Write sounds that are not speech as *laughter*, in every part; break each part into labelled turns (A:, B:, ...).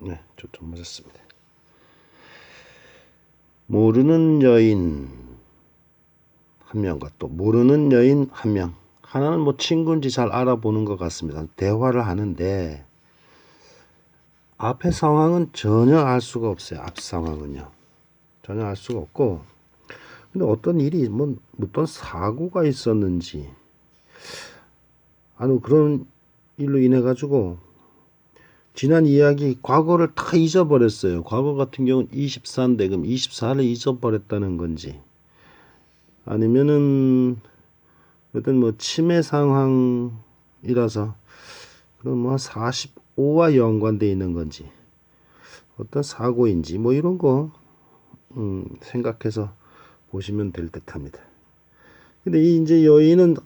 A: 네, 초점 맞았습니다. 모르는 여인 한 명과 또 모르는 여인 한 명. 하나는 뭐 친구인지 잘 알아보는 것 같습니다. 대화를 하는데 앞의 상황은 전혀 알 수가 없어요. 앞 상황은요. 전혀 알 수가 없고 근데 어떤 일이 뭐 어떤 사고가 있었는지 아니 그런 일로 인해 가지고 지난 이야기 과거를 다 잊어버렸어요. 과거 같은 경우는 24인데 그럼 24를 잊어버렸다는 건지 아니면은 어떤 뭐 치매 상황이라서 그럼 뭐 45와 연관돼 있는 건지 어떤 사고인지 뭐 이런 거 음, 생각해서 보시면 될 듯합니다. 근데 이 이제 여인은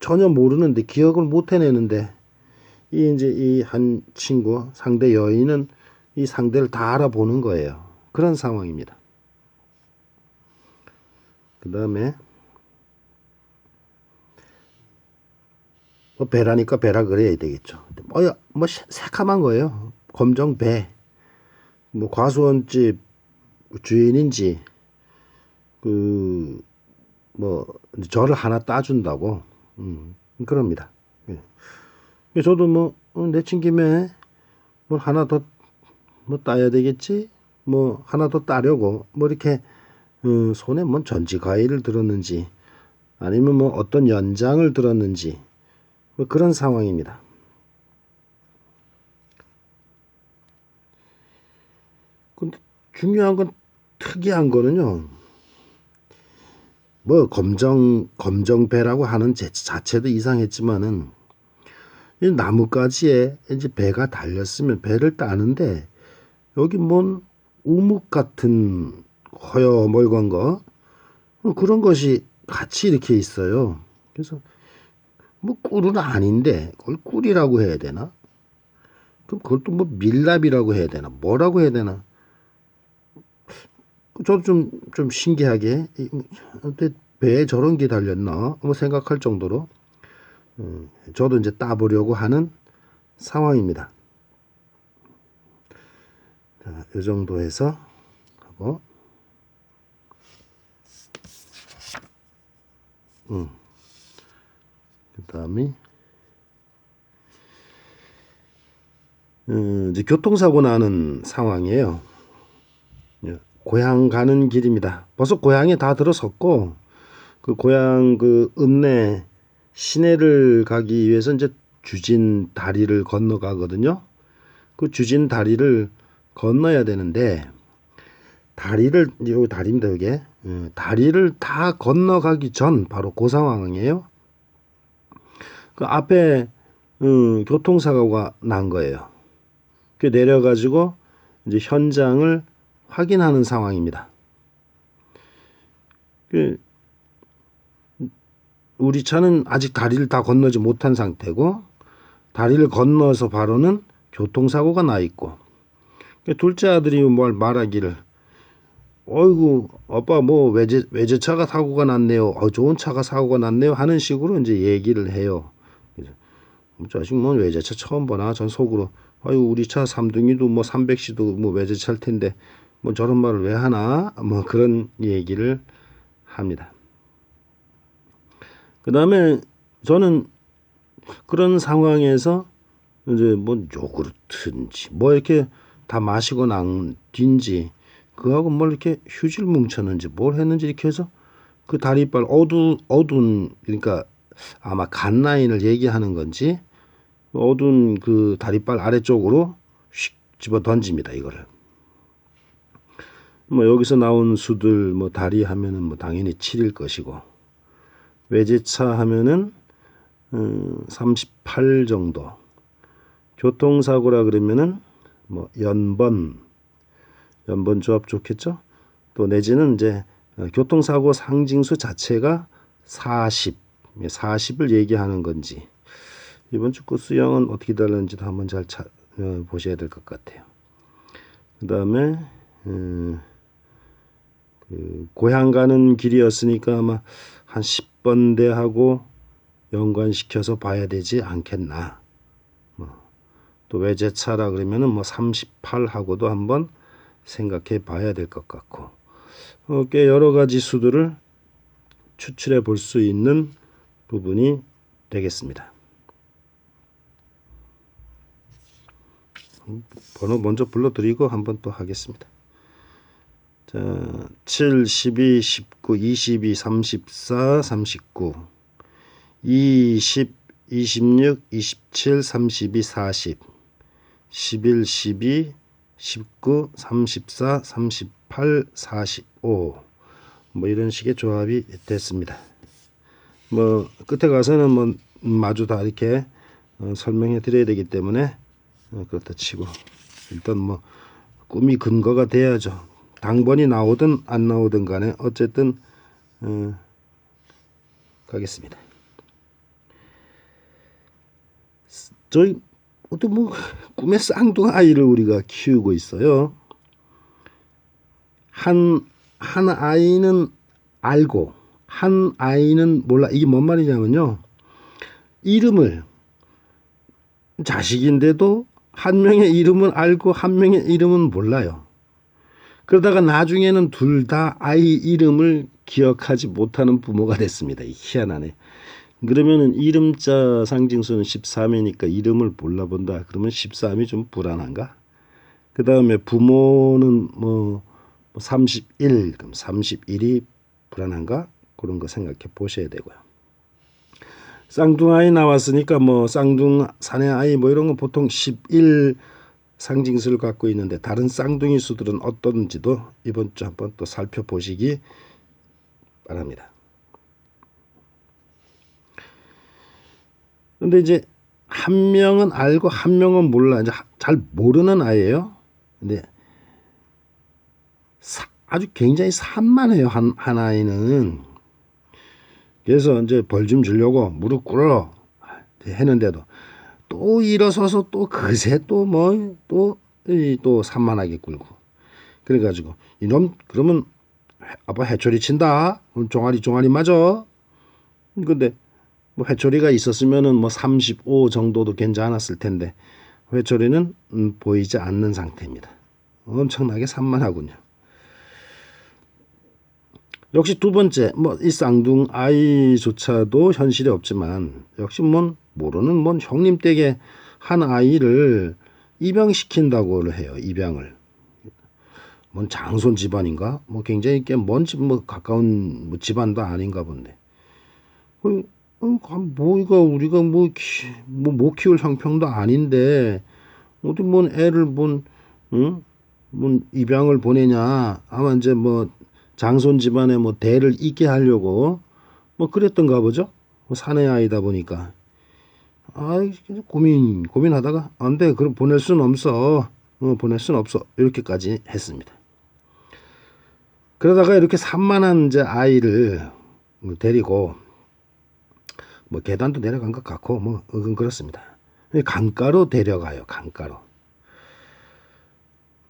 A: 전혀 모르는데 기억을 못 해내는데 이 이제 이 한 친구 상대 여인은 이 상대를 다 알아보는 거예요. 그런 상황입니다. 그 다음에 뭐 배라니까 배라 그래야 되겠죠. 뭐야 뭐 새- 새카만 거예요. 검정 배. 뭐 과수원집 주인인지 그 뭐 저를 하나 따준다고 음, 그럽니다. 예. 저도 뭐 어, 내친 김에 뭐 하나 더 뭐 따야 되겠지 뭐 하나 더 따려고 뭐 이렇게 어, 손에 뭐 전지 과일을 들었는지 아니면 뭐 어떤 연장을 들었는지 뭐 그런 상황입니다. 근데 중요한 건 특이한 거는요. 뭐 검정 검정배라고 하는 제 자체도 이상했지만은 이 나뭇가지에 이제 배가 달렸으면 배를 따는데 여기 뭔 우묵 같은 허여멀건 거 어, 그런 것이 같이 이렇게 있어요. 그래서 뭐 꿀은 아닌데 그걸 꿀이라고 해야 되나? 그럼 그걸 또 뭐 밀랍이라고 해야 되나? 뭐라고 해야 되나? 저도 좀, 좀 신기하게, 이, 어때 배에 저런 게 달렸나? 뭐 생각할 정도로, 음, 저도 이제 따보려고 하는 상황입니다. 자, 이 정도 해서 하고, 음, 그 다음에, 음, 이제 교통사고 나는 상황이에요. 예, 고향 가는 길입니다. 벌써 고향에 다 들어섰고 그 고향 그 읍내 시내를 가기 위해서 이제 주진 다리를 건너가거든요. 그 주진 다리를 건너야 되는데 다리를 여기 다리입니다. 여기 예, 다리를 다 건너가기 전 바로 그 상황이에요. 그 앞에 음, 교통사고가 난 거예요. 그 내려가지고 이제 현장을 확인하는 상황입니다. 그 우리 차는 아직 다리를 다 건너지 못한 상태고 다리를 건너서 바로는 교통사고가 나 있고 그 둘째 아들이 뭘 말하기를 어이구 아빠 뭐 외제 외제차가 사고가 났네요. 어, 좋은 차가 사고가 났네요. 하는 식으로 이제 얘기를 해요. 자식 뭐 외제차 처음 보나 전 속으로 아유 우리 차 삼둥이도 뭐 300시도 뭐 외제차일 텐데 뭐 저런 말을 왜 하나 뭐 그런 얘기를 합니다. 그 다음에 저는 그런 상황에서 이제 뭐 요구르트인지 뭐 이렇게 다 마시고 난 뒤인지 그하고 뭘 이렇게 휴지를 뭉쳤는지 뭘 했는지 이렇게 해서 그 다리빨 어두 어두운 그러니까 아마 간 라인을 얘기하는 건지 어두운 그 다리빨 아래쪽으로 휙 집어 던집니다 이거를. 뭐 여기서 나온 수들 뭐 다리 하면은 뭐 당연히 7일 것이고 외제차 하면은 음, 38 정도. 교통사고라 그러면은 뭐 연번 연번 조합 좋겠죠? 또 내지는 이제 어, 교통사고 상징수 자체가 40 40을 얘기하는 건지. 이번 주 수영은 어떻게 달랐는지도 한번 잘 차, 어, 보셔야 될 것 같아요. 그 다음에 음, 그 고향 가는 길이었으니까 아마 한 10 번대 하고 연관시켜서 봐야 되지 않겠나. 뭐. 또 외제차라 그러면은 뭐 38하고도 한번 생각해 봐야 될 것 같고 어, 꽤 여러 가지 수들을 추출해 볼 수 있는 부분이 되겠습니다. 번호 먼저 불러드리고 한번 또 하겠습니다. 자, 7, 12, 19, 22, 34, 39, 20, 26, 27, 32, 40, 11, 12, 19, 34, 38, 45. 뭐 이런 식의 조합이 됐습니다. 뭐 끝에 가서는 뭐 마주 다 이렇게 어, 설명해 드려야 되기 때문에 어, 그렇다 치고 일단 뭐 꿈이 근거가 돼야죠. 당번이 나오든 안 나오든 간에 어쨌든 어, 가겠습니다. 저희 어떤 뭐 꿈의 쌍둥 아이를 우리가 키우고 있어요. 한, 한 아이는 알고, 한 아이는 몰라. 이게 뭔 말이냐면요. 이름을, 자식인데도 한 명의 이름은 알고 한 명의 이름은 몰라요. 그러다가 나중에는 둘 다 아이 이름을 기억하지 못하는 부모가 됐습니다. 이 희한하네. 그러면은 이름자 상징수는 13이니까 이름을 몰라본다. 그러면 13이 좀 불안한가? 그 다음에 부모는 뭐 31, 그럼 31이 불안한가? 그런 거 생각해 보셔야 되고요. 쌍둥아이 나왔으니까 뭐 쌍둥 사내 아이 뭐 이런 거 보통 11 상징수를 갖고 있는데 다른 쌍둥이 수들은 어떤지도 이번 주 한번 또 살펴보시기 바랍니다. 근데 이제 한 명은 알고 한 명은 몰라. 이제 잘 모르는 아이예요. 근데 사, 아주 굉장히 산만해요. 한, 한 아이는. 그래서 이제 벌 좀 주려고 무릎 꿇어 했는데도 또 일어서서 또 그새 또 뭐 또 또 산만하게 굴고 그래가지고 이놈 그러면 아빠 해초리 친다 종아리 종아리 맞아 근데 뭐 회초리가 있었으면은 뭐 35 정도도 괜찮았을 텐데 회초리는 음, 보이지 않는 상태입니다. 엄청나게 산만하군요. 역시 두 번째 뭐 이 쌍둥 아이조차도 현실에 없지만 역시 뭔 모르는 뭔 형님 댁에 한 아이를 입양시킨다고 해요. 입양을. 뭔 장손 집안인가? 뭐 굉장히 꽤먼집뭐 가까운 뭐 집안도 아닌가 본데. 그 어, 뭐 이거 우리가 뭐 뭐못 키울 형편도 아닌데 어디 뭔 애를 뭔 응? 뭔 입양을 보내냐 아마 이제 뭐 장손 집안에 뭐 대를 잇게 하려고 뭐 그랬던가 보죠 뭐 사내 아이다 보니까 아 고민 고민하다가 안돼 그럼 보낼 순 없어 어, 보낼 순 없어 이렇게까지 했습니다 그러다가 이렇게 산만한 이제 아이를 데리고 뭐 계단도 내려간 것 같고 뭐 그건 그렇습니다. 강가로 데려가요. 강가로.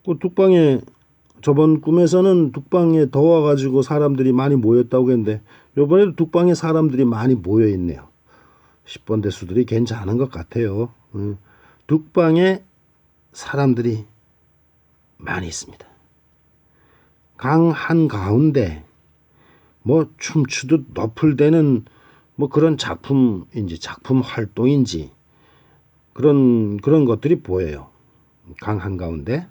A: 그 뚝방에 저번 꿈에서는 뚝방에 더워가지고 사람들이 많이 모였다고 했는데 요번에도 뚝방에 사람들이 많이 모여 있네요. 10번 대수들이 괜찮은 것 같아요. 뚝방에 사람들이 많이 있습니다. 강 한 가운데 뭐 춤추듯 너풀대는 뭐 그런 작품인지 작품 활동인지 그런 그런 것들이 보여요. 강 한가운데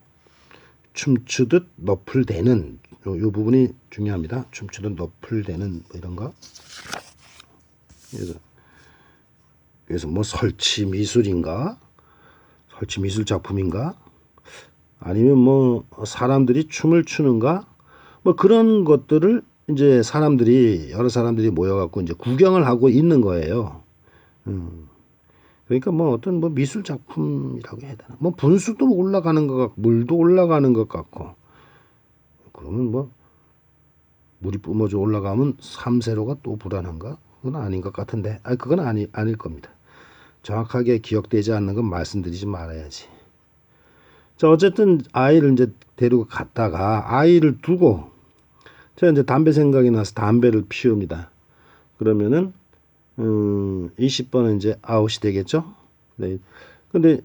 A: 춤추듯 너풀대는 요, 요 부분이 중요합니다. 춤추듯 너풀대는 뭐 이런 거. 그래서 그래서 뭐 설치 미술인가? 설치 미술 작품인가? 아니면 뭐 사람들이 춤을 추는가? 뭐 그런 것들을 이제 사람들이 여러 사람들이 모여갖고 이제 구경을 하고 있는 거예요. 음. 그러니까 뭐 어떤 뭐 미술 작품이라고 해야 되나? 뭐 분수도 올라가는 것 같고 물도 올라가는 것 같고 그러면 뭐 물이 뿜어져 올라가면 삼세로가 또 불안한가? 그건 아닌 것 같은데, 아 그건 아니 아닐 겁니다. 정확하게 기억되지 않는 건 말씀드리지 말아야지. 자 어쨌든 아이를 이제 데리고 갔다가 아이를 두고 제가 이제 담배 생각이 나서 담배를 피웁니다. 그러면은 음, 20번은 이제 아웃이 되겠죠. 네. 근데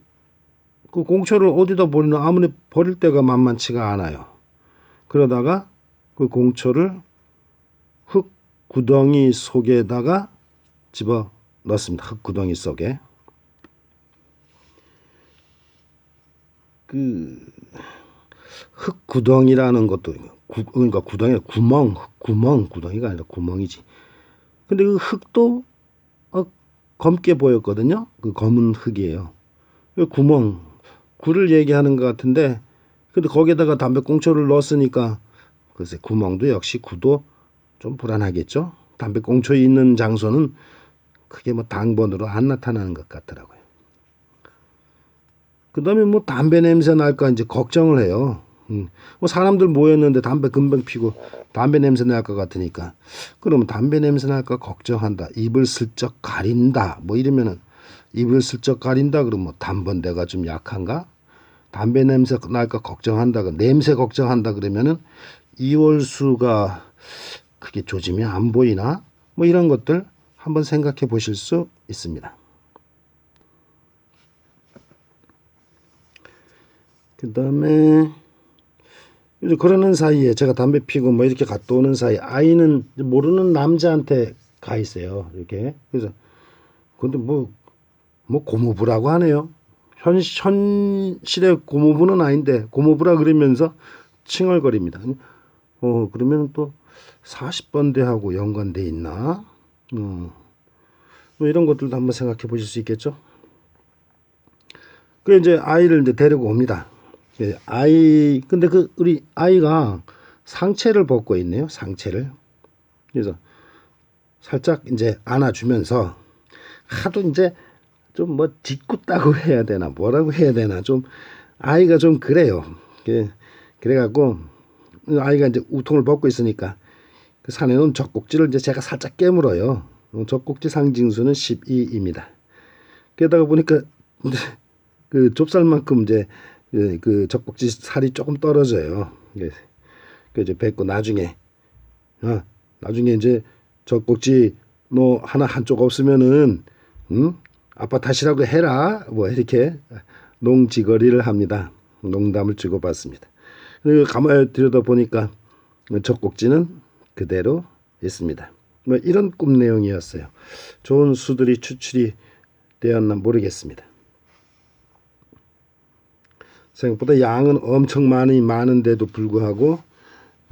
A: 그 공초를 어디다 버리나 아무리 버릴 데가 만만치가 않아요. 그러다가 그 공초를 흙 구덩이 속에다가 집어 넣습니다. 흙 구덩이 속에. 그 흙 구덩이라는 것도 구, 그러니까 구덩이 구멍 구멍 구덩이가 아니라 구멍이지. 근데 그 흙도 어, 검게 보였거든요. 그 검은 흙이에요. 그 구멍 굴을 얘기하는 것 같은데 근데 거기에다가 담배꽁초를 넣었으니까 글쎄 구멍도 역시 구도 좀 불안하겠죠. 담배꽁초 있는 장소는 크게 뭐 당번으로 안 나타나는 것 같더라고요. 그다음에 뭐 담배 냄새 날까 이제 걱정을 해요. 음. 뭐 사람들 모였는데 담배 금방 피고 담배 냄새 날 것 같으니까 그러면 담배 냄새 날까 걱정한다. 입을 슬쩍 가린다. 뭐 이러면은 입을 슬쩍 가린다 그러면 뭐 담번대가 좀 약한가? 담배 냄새 날까 걱정한다. 그 냄새 걱정한다 그러면은 이월수가 그게 조짐이 안 보이나? 뭐 이런 것들 한번 생각해 보실 수 있습니다. 그 다음에 이제 그러는 사이에 제가 담배 피고 뭐 이렇게 갔다 오는 사이 아이는 모르는 남자한테 가 있어요. 이렇게. 그래서 근데 뭐, 뭐 고모부라고 하네요. 현, 현실의 고모부는 아닌데 고모부라 그러면서 칭얼거립니다. 어, 그러면 또 40번 대하고 연관돼 있나? 어, 뭐 이런 것들도 한번 생각해 보실 수 있겠죠. 그 이제 아이를 이제 데리고 옵니다. 예, 아이 근데 그 우리 아이가 상체를 벗고 있네요. 상체를. 그래서 살짝 이제 안아주면서 하도 이제 좀 뭐 짓궂다고 *laughs* 해야 되나 뭐라고 해야 되나 좀 아이가 좀 그래요. 그 그래갖고 아이가 이제 우통을 벗고 있으니까 그 산에 놓은 젖꼭지를 이제 제가 살짝 깨물어요. 젖꼭지 상징수는 12입니다. 게다가 보니까 *laughs* 그 좁쌀만큼 이제 그, 그 젖꼭지 살이 조금 떨어져요. 그 이제 뱉고 나중에 아 나중에 이제 젖꼭지 너 하나 한쪽 없으면은 음 아빠 탓이라고 해라 뭐 이렇게 농지거리를 합니다. 농담을 주고받습니다. 그리고 가만히 들여다 보니까 젖꼭지는 그대로 있습니다. 뭐 이런 꿈 내용이었어요. 좋은 수들이 추출이 되었나 모르겠습니다. 생각보다 양은 엄청 많이 많은데도 불구하고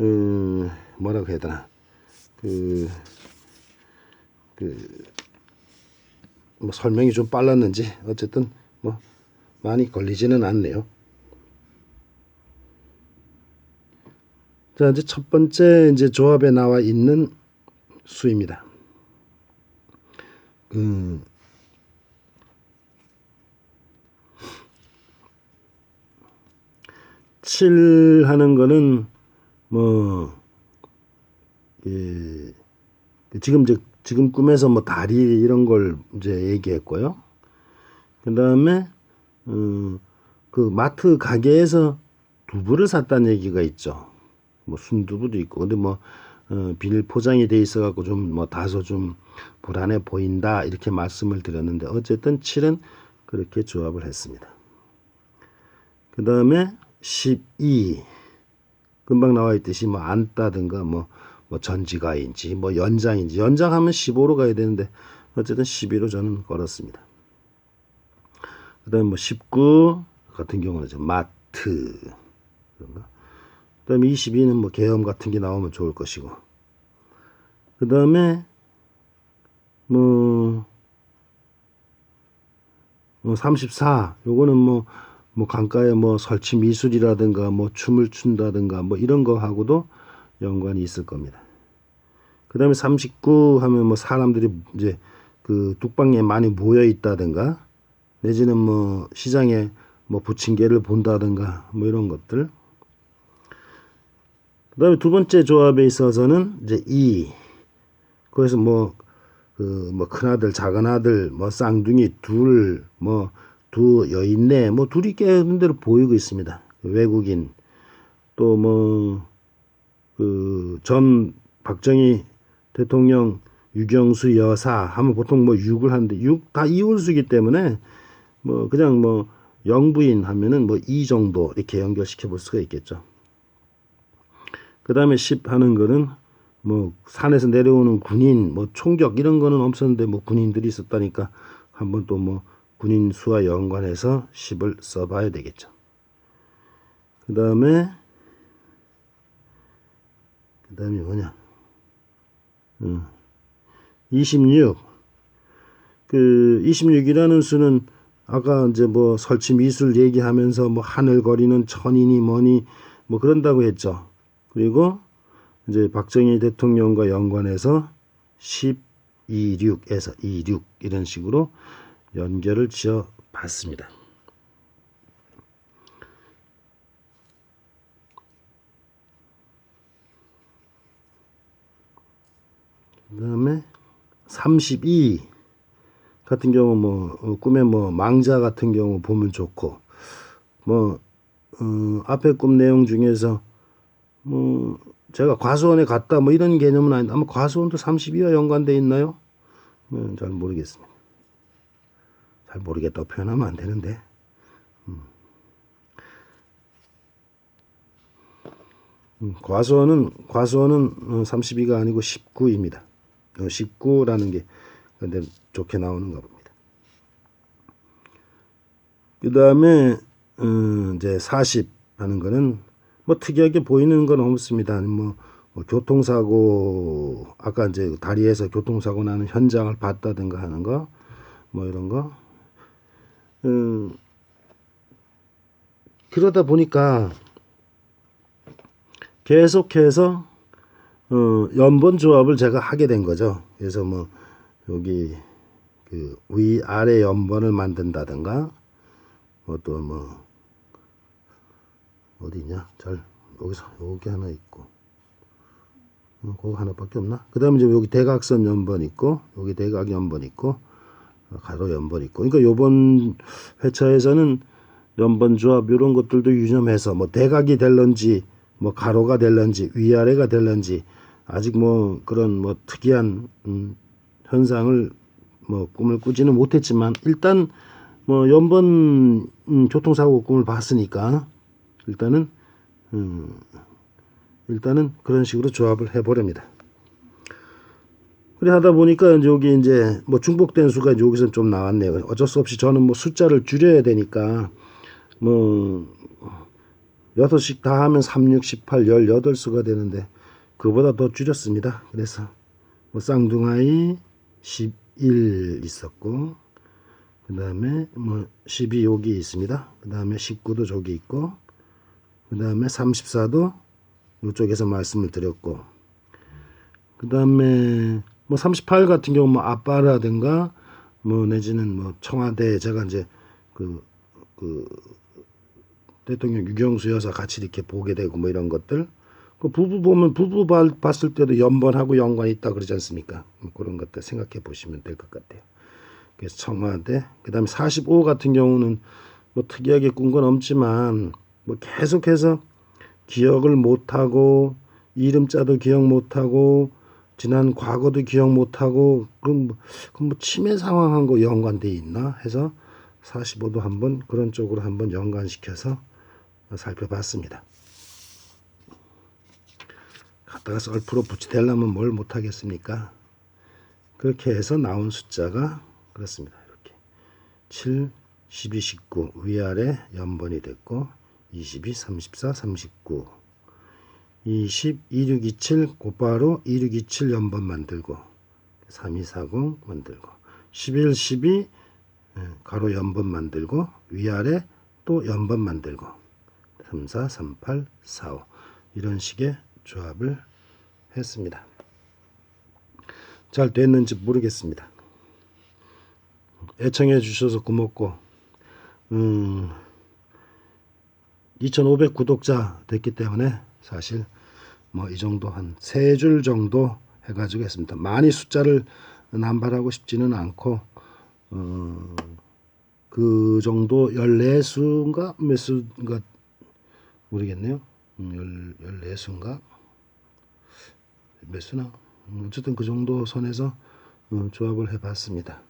A: 음, 뭐라고 해야 되나 그, 그, 뭐 설명이 좀 빨랐는지 어쨌든 뭐 많이 걸리지는 않네요. 자 이제 첫 번째 이제 조합에 나와 있는 수입니다. 그칠 하는 거는 뭐 예, 지금 저 지금 꿈에서 뭐 다리 이런 걸 이제 얘기했고요. 그 다음에 음, 그 마트 가게에서 두부를 샀다는 얘기가 있죠. 뭐 순두부도 있고 근데 뭐 어, 비닐 포장이 돼 있어 갖고 좀 뭐 다소 좀 불안해 보인다 이렇게 말씀을 드렸는데 어쨌든 7은 그렇게 조합을 했습니다. 그 다음에 12 금방 나와 있듯이 뭐 안다든가 뭐, 뭐 전지가인지 뭐 연장인지. 연장하면 15로 가야 되는데 어쨌든 12로 저는 걸었습니다. 그 다음에 뭐 19 같은 경우는 좀 마트 그런가? 그 다음에 22는 뭐 계엄 같은 게 나오면 좋을 것이고. 그 다음에 뭐, 뭐 34 요거는 뭐, 뭐 강가에 뭐 설치 미술이라든가 뭐 춤을 춘다든가 뭐 이런 거 하고도 연관이 있을 겁니다. 그 다음에 39 하면 뭐 사람들이 이제 그 뚝방에 많이 모여 있다든가 내지는 뭐 시장에 뭐 부침개를 본다든가 뭐 이런 것들 그 다음에 두 번째 조합에 있어서는 이제 이 거기서 뭐 그 뭐 큰아들 작은아들 뭐 쌍둥이 둘 뭐 두 여인네 뭐 둘이 깨는 대로 보이고 있습니다 외국인 또 뭐 그 전 박정희 대통령 유경수 여사 하면 보통 뭐 육을 하는데 육 다 이월수기 때문에 뭐 그냥 뭐 영부인 하면은 뭐 이 정도 이렇게 연결시켜 볼 수가 있겠죠. 그 다음에 10 하는 거는 뭐 산에서 내려오는 군인 뭐 총격 이런 거는 없었는데 뭐 군인들이 있었다니까 한번 또뭐 군인 수와 연관해서 10을 써봐야 되겠죠. 그 다음에 그 다음에 뭐냐? 음, 26. 그 26이라는 수는 아까 이제 뭐 설치 미술 얘기하면서 뭐 하늘거리는 천이니 뭐니 뭐 그런다고 했죠. 그리고 이제 박정희 대통령과 연관해서 1026에서 26 이런 식으로 연결을 지어 봤습니다. 그 다음에 32 같은 경우 뭐 어, 꿈에 뭐 망자 같은 경우 보면 좋고 뭐 어, 앞에 꿈 내용 중에서 뭐 제가 과수원에 갔다 뭐 이런 개념은 아닌데 아마 과수원도 32와 연관돼 있나요? 뭐, 잘 모르겠습니다. 잘 모르겠다고 표현하면 안 되는데 음. 음, 과수원은 과수원은 32가 아니고 19입니다. 19라는 게 근데 좋게 나오는가 봅니다. 그 다음에 음, 이제 40 하는 거는 뭐 특이하게 보이는 건 없습니다. 뭐, 뭐 교통사고 아까 이제 다리에서 교통사고 나는 현장을 봤다든가 하는 거 뭐 이런 거 음, 그러다 보니까 계속해서 어, 연번 조합을 제가 하게 된 거죠. 그래서 뭐 여기 그 위 아래 연번을 만든다든가 뭐또뭐 어디 있냐? 잘 여기서 여기 하나 있고 어, 그거 하나밖에 없나? 그 다음에 이제 여기 대각선 연번 있고 여기 대각 연번 있고 어, 가로 연번 있고 그러니까 요번 회차에서는 연번 조합 이런 것들도 유념해서 뭐 대각이 될런지 뭐 가로가 될런지 위아래가 될런지 아직 뭐 그런 뭐 특이한 음, 현상을 뭐 꿈을 꾸지는 못했지만 일단 뭐 연번 음, 교통사고 꿈을 봤으니까 일단은 음, 일단은 그런 식으로 조합을 해보렵니다. 그래 하다 보니까 여기 이제 뭐 중복된 수가 여기서 좀 나왔네요. 어쩔 수 없이 저는 뭐 숫자를 줄여야 되니까 뭐 여섯씩 다 하면 3, 6, 18, 18수가 되는데 그보다 더 줄였습니다. 그래서 뭐 쌍둥아이 11 있었고 그 다음에 뭐 12 여기 있습니다. 그 다음에 19도 저기 있고 그 다음에 34도 이쪽에서 말씀을 드렸고 그 다음에 뭐 38 같은 경우 뭐 아빠라든가 뭐 내지는 뭐 청와대 제가 이제 그, 그 대통령 유경수 여사 같이 이렇게 보게 되고 뭐 이런 것들 그 부부 보면 부부 봤을 때도 연번하고 연관이 있다 그러지 않습니까? 뭐 그런 것들 생각해 보시면 될 것 같아요. 그래서 청와대 그다음에 45 같은 경우는 뭐 특이하게 꾼 건 없지만 뭐 계속해서 기억을 못하고 이름자도 기억 못하고 지난 과거도 기억 못하고 그럼 뭐, 그럼 뭐 치매 상황하고 연관돼 있나 해서 45도 한번 그런 쪽으로 한번 연관시켜서 살펴봤습니다. 갖다가 썰프로 붙이대려면 뭘 못하겠습니까? 그렇게 해서 나온 숫자가 그렇습니다. 이렇게 7, 12, 19 위아래 연번이 됐고 22, 34, 39 20, 26, 27 곧바로 26, 27 연번 만들고 3240 만들고 11, 12 예, 가로 연번 만들고 위아래 또 연번 만들고 3, 4, 3, 8, 4, 5 이런 식의 조합을 했습니다. 잘 됐는지 모르겠습니다. 애청해 주셔서 고맙고 음, 2500 구독자 됐기 때문에 사실 뭐 이 정도 한 세 줄 정도 해가지고 했습니다. 많이 숫자를 남발하고 싶지는 않고 어, 그 정도 14수인가 몇 수인가 모르겠네요. 음, 14수인가 몇 수나 음, 어쨌든 그 정도 선에서 어, 조합을 해봤습니다.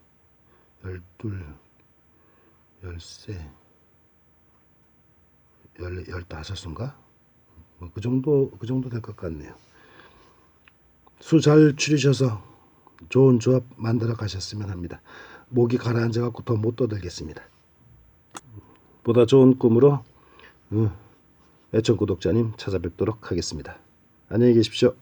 A: 12, 13, 열 열다섯 수인가? 뭐 그 정도 그 정도 될 것 같네요. 수 잘 추리셔서 좋은 조합 만들어 가셨으면 합니다. 목이 가라앉아 갖고 더 못 떠들겠습니다. 보다 좋은 꿈으로 어, 애청 구독자님 찾아뵙도록 하겠습니다. 안녕히 계십시오.